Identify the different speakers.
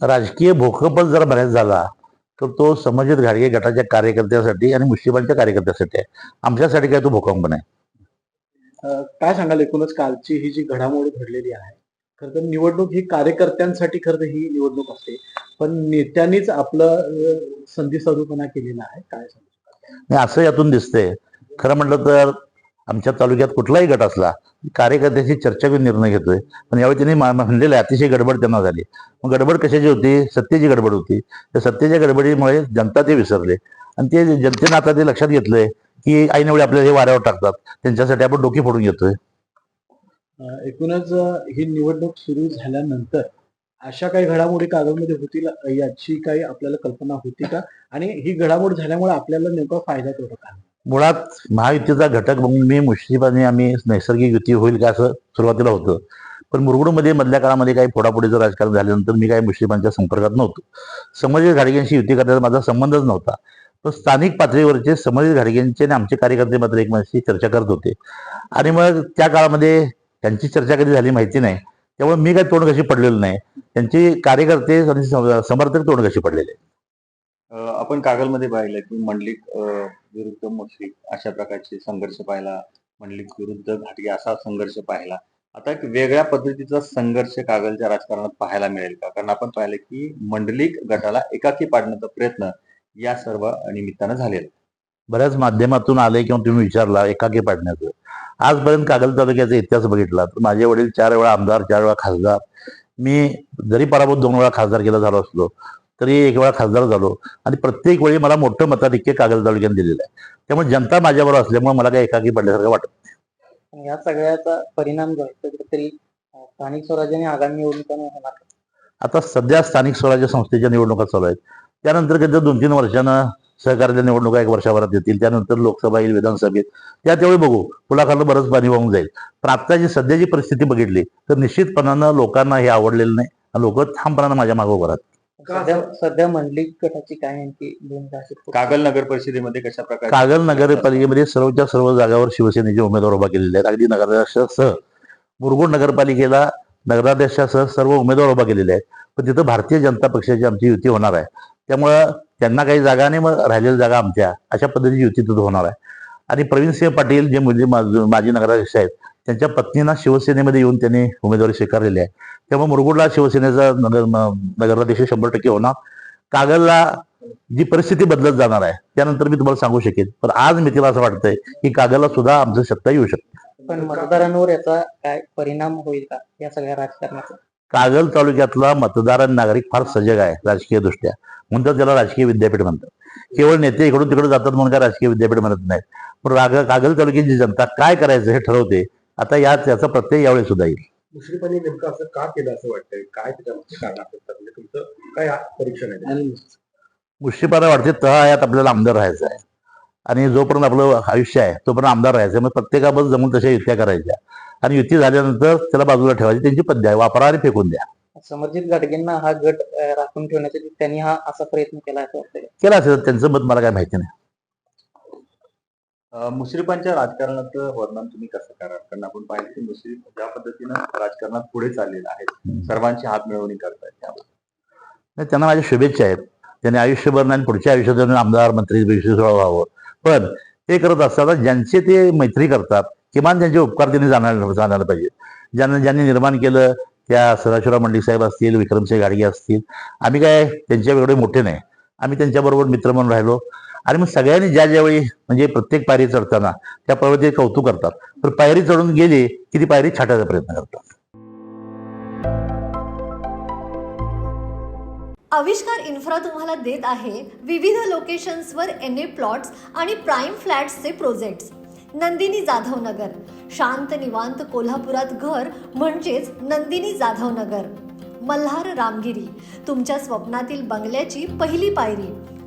Speaker 1: राजकीय भोकपच जर बऱ्याच झाला तर तो समजित घाडगे गटाच्या कार्यकर्त्यासाठी आणि मुस्लिमांच्या कार्यकर्त्यासाठी आहे. आमच्यासाठी काय तो भूकंप नाही.
Speaker 2: काय सांगाल एकूणच कालची ही जी घडामोड घडलेली आहे? खरं तर निवडणूक ही कार्यकर्त्यांसाठी खरं तर ही निवडणूक असते. पण नेत्यांनीच आपलं संधी साधूपणा केलेला आहे. काय सांगू
Speaker 1: आणि असं यातून दिसतंय. खरं म्हटलं तर आमच्या तालुक्यात कुठलाही गट असला कार्यकर्त्याशी चर्चा करून निर्णय घेतोय. पण यावेळी त्यांनी म्हणलेलं आहे अतिशय गडबड त्यांना झाली. मग गडबड कशाची होती? सत्तेची गडबड होती. त्या सत्तेच्या गडबडीमुळे जनता ते विसरले. आणि ते जनतेनं आता ते लक्षात घेतलंय की ऐनवेळी आपल्याला हे वाऱ्यावर टाकतात. त्यांच्यासाठी आपण डोकी फोडून घेतोय.
Speaker 2: एकूणच ही निवडणूक सुरू झाल्यानंतर अशा काही घडामोडी कागदमध्ये होतील याची काही आपल्याला कल्पना होती का? आणि ही घडामोड झाल्यामुळे आपल्याला नेमका फायदा तोटा काय
Speaker 1: मुळात महायुतीचा घटक म्हणून मी मुश्रीफाने आम्ही नैसर्गिक युती होईल का असं सुरुवातीला होतं. पण मुरगुडमध्ये मधल्या काळामध्ये काही फोडाफोडीचं राजकारण झाल्यानंतर मी काही मुस्लिमांच्या संपर्कात नव्हतो. संबंधित घाडगेंशी युती करण्याचा माझा संबंधच नव्हता. पण स्थानिक पातळीवरचे संबंधित घाडगेंचे आणि आमचे कार्यकर्ते मात्र एकमेकांशी चर्चा करत होते. आणि मग त्या काळामध्ये त्यांची चर्चा कधी झाली माहिती नाही. त्यामुळे मी काही तोंड कशी पडलेलो नाही. त्यांचे कार्यकर्ते आणि सम- समर्थक तोंड कशी पडलेले?
Speaker 3: आपण कागलमध्ये पाहिलं की मंडलिक विरुद्ध मुश्रीफ अशा प्रकारचे संघर्ष पाहिला मंडलिक विरुद्ध घाटगे असा संघर्ष पाहिला आता एक वेगळ्या पद्धतीचा संघर्ष कागलच्या राजकारणात पाहायला मिळेल का? कारण आपण पाहिलं की मंडलिक गटाला एकाकी पाडण्याचा प्रयत्न या सर्व निमित्तानं झालेला
Speaker 1: बऱ्याच माध्यमातून आले किंवा तुम्ही विचारला एकाकी पाडण्याचं. आजपर्यंत कागल तालुक्याचा इतिहास बघितला. तर माझे वडील चार वेळा आमदार चार वेळा खासदार. मी जरी पराभूत दोन वेळा खासदार केला झालो असलो तरी एक वेळा खासदार झालो. आणि प्रत्येक वेळी मला मोठं मताधिक्य कागल तालुक्यात दिलेलं आहे. त्यामुळे जनता माझ्याबरोबर असल्यामुळे मला काही एकाकी पडल्यासारखं वाटत नाही.
Speaker 4: या सगळ्याचा परिणाम जो आहे कुठेतरी स्थानिक स्वराज्य आणि आगामी निवडणुकांवर होणार
Speaker 1: आता सध्या स्थानिक स्वराज्य संस्थेच्या निवडणुका चालू आहेत. त्यानंतर कधी दोन तीन वर्षानं सहकार्याच्या निवडणुका एक वर्षभरात येतील. त्यानंतर लोकसभा येईल विधानसभेत. त्या त्यावेळी बघू. पुलाखालं बरंच पाणी वाहून जाईल. पण आता जी सध्याची परिस्थिती बघितली तर निश्चितपणानं लोकांना हे आवडलेलं नाही. आणि लोक ठामपणानं माझ्या मागे उभं राहतात
Speaker 4: सध्या सध्या मंडलिक गटाची काय नेमकी भूमिका असेल
Speaker 3: कागल नगर परिषदेमध्ये कशा प्रकारे
Speaker 1: कागल नगरपालिकेमध्ये सर्वच्या सर्व जागावर शिवसेनेचे उमेदवार उभा केलेले आहेत. अगदी नगराध्यक्षासह मुरगुड नगरपालिकेला नगराध्यक्षासह सर्व उमेदवार उभा केलेले आहेत. पण तिथं भारतीय जनता पक्षाची आमची युती होणार आहे. त्यामुळं त्यांना काही जागा आणि मग राहिलेल्या जागा आमच्या. अशा पद्धतीची युती तिथं होणार आहे. आणि प्रवीणसिंह पाटील जे मुली माजी नगराध्यक्ष आहेत त्यांच्या पत्नींना शिवसेनेमध्ये येऊन त्यांनी उमेदवारी स्वीकारलेली आहे. त्यामुळे मुरगुडला शिवसेनेचा नगर नगराध्यक्ष शंभर टक्के होणार. कागलला जी परिस्थिती बदलत जाणार आहे त्यानंतर मी तुम्हाला सांगू शकेन. पण आज मी तिला असं वाटतंय की कागलला सुद्धा आमचं सत्ता येऊ शकते.
Speaker 4: पण मतदारांवर याचा काय परिणाम होईल का या सगळ्या राजकारणाचा?
Speaker 1: कागल तालुक्यातला मतदार आणि नागरिक फार सजग आहे राजकीय दृष्ट्या. म्हणून तर त्याला राजकीय विद्यापीठ म्हणतात. केवळ नेते इकडून तिकडे जातात म्हणून काय राजकीय विद्यापीठ म्हणत नाहीत. पण राग कागल तालुक्याची जनता काय करायचं हे ठरवते आता या त्याचा प्रत्यय यावेळी सुद्धा येईल.
Speaker 5: मुश्रीफांनी नेमकं असं का केलं असं वाटतंय? काय कारण असतात म्हणजे तुमचं काय परीक्षण आहे?
Speaker 1: वाटते तळायात आपल्याला आमदार राहायचं आहे. आणि जोपर्यंत आपलं आयुष्य आहे तोपर्यंत आमदार राहायचं मग प्रत्येकाबद्दल जमून तशा युत्या करायच्या. आणि युती झाल्यानंतर त्याला बाजूला ठेवायची त्यांची पद्धत आहे. वापरा आणि फेकून द्या.
Speaker 4: समर्जित गाडगेंना हा गट राखून ठेवण्यासाठी त्यांनी हा असा प्रयत्न केला असं वाटतंय.
Speaker 1: केला असेल. त्यांचं मत मला काय माहिती नाही.
Speaker 3: मुश्रीफांच्या राजकारणाचं वर्णन तुम्ही कसं कराल कारण आपण पाहिलं की मुश्रीफ ज्या पद्धतीनं राजकारणात पुढे चाललेलं आहे सर्वांची हात मिळवणी करतायत
Speaker 1: नाही, त्यांना माझ्या शुभेच्छा आहेत. त्यांनी आयुष्यभर नाही पुढच्या आयुष्यात आमदार मंत्री विशेष व्हावं पण ते करत असताना ज्यांचे ते मैत्री करतात किमान त्यांचे उपकार त्यांनी जाणायला जाणायला पाहिजे ज्यांना ज्यांनी निर्माण केलं त्या सदाशिवराव मंडळी साहेब असतील विक्रमसिंह गाडगे असतील. आम्ही काय त्यांच्या वेगळे मोठे नाही. आम्ही त्यांच्याबरोबर मित्र म्हणून राहिलो. आणि मग सगळ्यांनी ज्या ज्यावेळी म्हणजे प्रत्येक पायरी चढताना त्या पायरीचे कौतुक करतात तर पायरी चढून गेली की ती पायरी छाटायचा प्रयत्न करतात.
Speaker 6: आविष्कार इन्फ्रा तुम्हाला देत आहे विविध लोकेशन्सवर एन ए प्लॉट्स आणि प्राईम फ्लॅट्सचे प्रोजेक्ट्स नंदिनी जाधव नगर. शांत निवांत कोल्हापुरात घर म्हणजेच नंदिनी जाधव नगर. मल्हार रामगिरी. तुमच्या स्वप्नातील बंगल्याची पहिली पायरी.